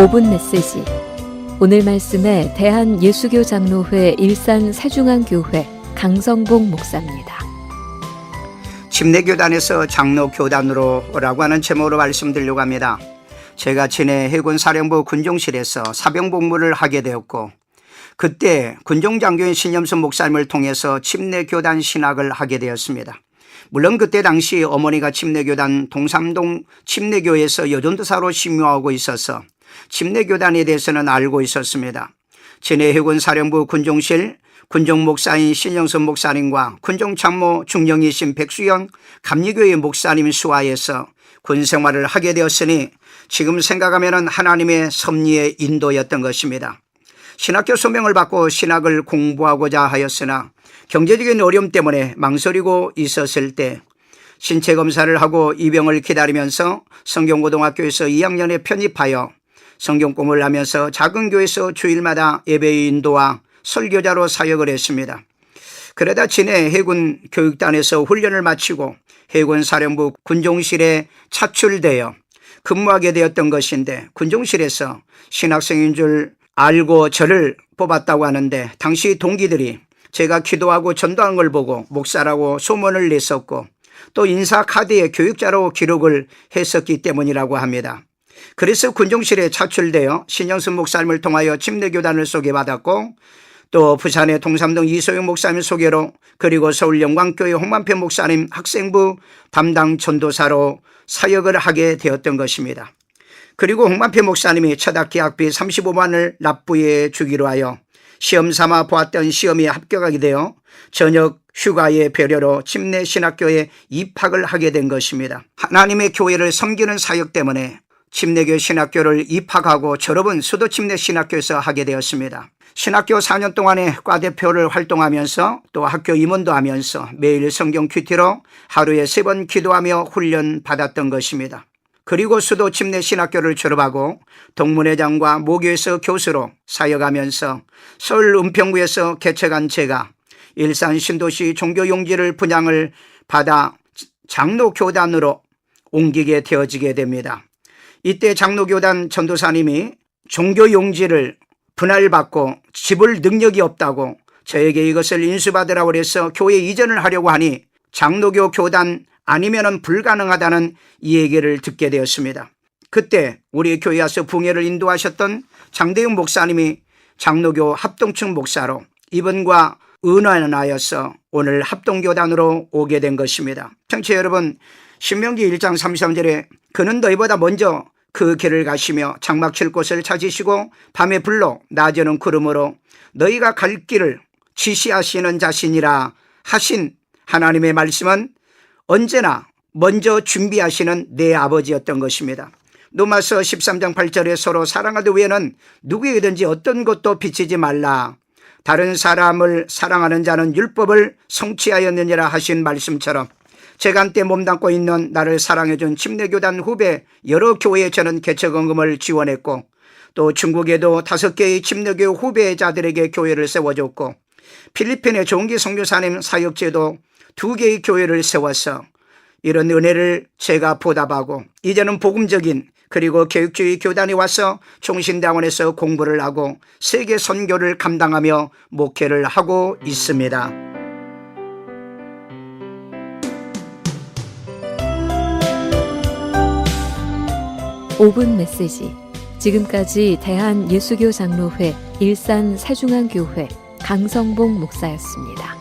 5분 메시지 오늘 말씀에 대한 예수교 장로회 일산 세중앙교회 강성봉 목사입니다. 침례교단에서 장로교단으로라고 하는 제목으로 말씀드리려고 합니다. 제가 진해 해군 사령부 군종실에서 사병 복무를 하게 되었고 그때 군종장교인 신염순 목사님을 통해서 침례교단 신학을 하게 되었습니다. 물론 그때 당시 어머니가 침례교단 동삼동 침례교에서 여전도사로 심유하고 있어서 침례교단에 대해서는 알고 있었습니다. 진해 해군 사령부 군종실 군종 목사인 신영선 목사님과 군종 참모 중령이신 백수영 감리교회 목사님 수하에서 군 생활을 하게 되었으니 지금 생각하면 하나님의 섭리의 인도였던 것입니다. 신학교 소명을 받고 신학을 공부하고자 하였으나 경제적인 어려움 때문에 망설이고 있었을 때 신체 검사를 하고 입영을 기다리면서 성경고등학교에서 2학년에 편입하여 성경 공부를 하면서 작은 교회에서 주일마다 예배 인도와 설교자로 사역을 했습니다. 그러다 진해 해군 교육단에서 훈련을 마치고 해군 사령부 군종실에 차출되어 근무하게 되었던 것인데 군종실에서 신학생인 줄 알고 저를 뽑았다고 하는데 당시 동기들이 제가 기도하고 전도한 걸 보고 목사라고 소문을 냈었고 또 인사 카드에 교육자로 기록을 했었기 때문이라고 합니다. 그래서 군종실에 차출되어 신영순 목사님을 통하여 침례교단을 소개받았고 또 부산의 동삼동 이소영 목사님 소개로 그리고 서울 영광교회 홍만표 목사님 학생부 담당 전도사로 사역을 하게 되었던 것입니다. 그리고 홍만표 목사님이 첫 학기 학비 35만을 납부해 주기로 하여 시험 삼아 보았던 시험에 합격하게 되어 저녁 휴가의 배려로 침례 신학교에 입학을 하게 된 것입니다. 하나님의 교회를 섬기는 사역 때문에 침례교 신학교를 입학하고 졸업은 수도 침례 신학교에서 하게 되었습니다. 신학교 4년 동안에 과대표를 활동하면서 또 학교 임원도 하면서 매일 성경 큐티로 하루에 세 번 기도하며 훈련 받았던 것입니다. 그리고 수도 침례 신학교를 졸업하고 동문회장과 모교에서 교수로 사역하면서 서울 은평구에서 개척한 제가 일산 신도시 종교용지를 분양을 받아 장로교단으로 옮기게 되어지게 됩니다. 이때 장로교단 전도사님이 종교 용지를 분할받고 집을 능력이 없다고 저에게 이것을 인수받으라고 해서 교회 이전을 하려고 하니 장로교 교단 아니면은 불가능하다는 이 얘기를 듣게 되었습니다. 그때 우리 교회 와서 붕해를 인도하셨던 장대윤 목사님이 장로교 합동층 목사로 이분과 은환하여서 오늘 합동교단으로 오게 된 것입니다. 청취 자 여러분 신명기 1장 33절에 그는 너희보다 먼저 그 길을 가시며 장막 칠 곳을 찾으시고 밤에 불로 낮에는 구름으로 너희가 갈 길을 지시하시는 자신이라 하신 하나님의 말씀은 언제나 먼저 준비하시는 내 아버지였던 것입니다. 노마서 13장 8절에 서로 사랑하기 위해는 누구에게든지 어떤 것도 비치지 말라. 다른 사람을 사랑하는 자는 율법을 성취하였느니라 하신 말씀처럼 한때 몸담고 있는 나를 사랑해준 침례교단 후배 여러 교회에 저는 개척원금을 지원했고 또 중국에도 다섯 개의 침례교 후배자들에게 교회를 세워줬고 필리핀의 종기 선교사님 사역제도 두 개의 교회를 세워서 이런 은혜를 제가 보답하고 이제는 복음적인 그리고 교육주의 교단에 와서 총신대원에서 공부를 하고 세계 선교를 감당하며 목회를 하고 있습니다. 오분 메시지 지금까지 대한 예수교 장로회 일산 세중앙교회 강성봉 목사였습니다.